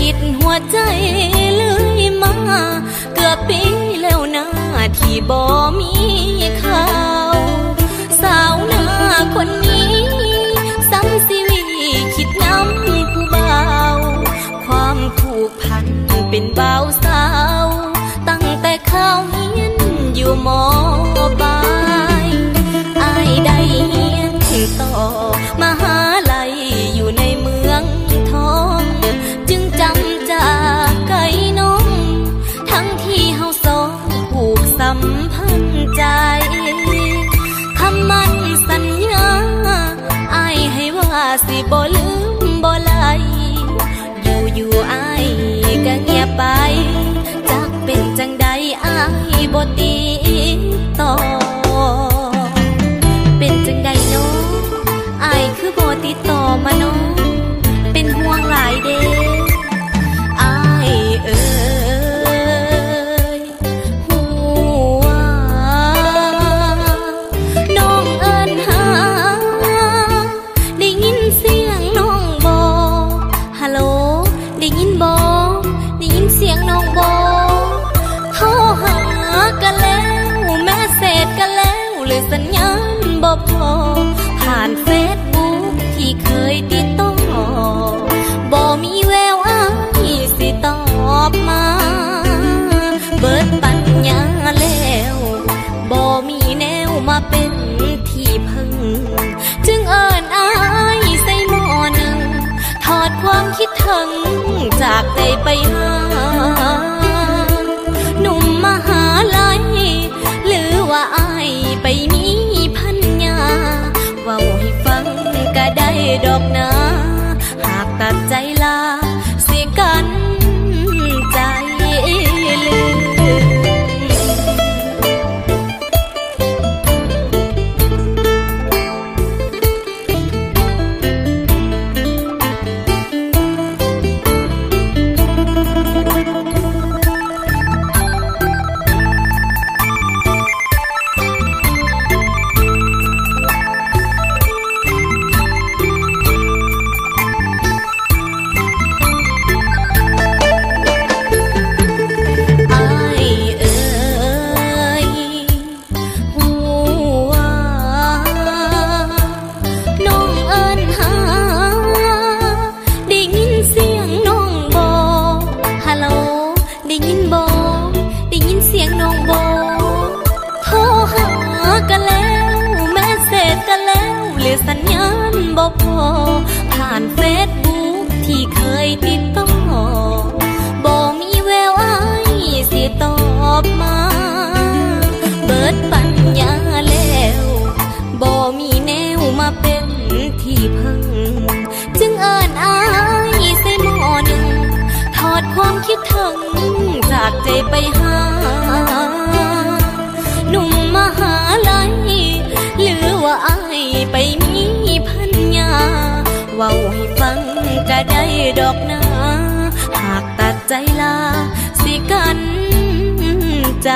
กิดหัวใจเลยมา เกือบปีแล้วนะที่บ่มีค่า ใจคำมันสัญญาอายให้ว่าสิบ่ลืมบ่ไหลอยู่อยู่อายก็เงียบไป จักเป็นจังใดอายบ่ติ คิดถึงจากใจไปหาหนุ่มมหาลัยหรือว่าอายไปมีพันยาเว้าให้ฟังก็ได้ดอกนา พอ ผ่านเฟซบุ๊กที่เคยติดต่อบ่มีแววอายสิตอบมา เบิดปัญญาแล้วบ่มีแนวมาเป็นที่พึ่ง จึงเอิญอายใส่หมอหนึ่ง ถอดความคิดถึงจากใจไปหาหนุ่มมหาลัยหรือว่าอายไป เว้าให้ฟังก็ได้ดอกนะหากตัดใจลาสิกันใจ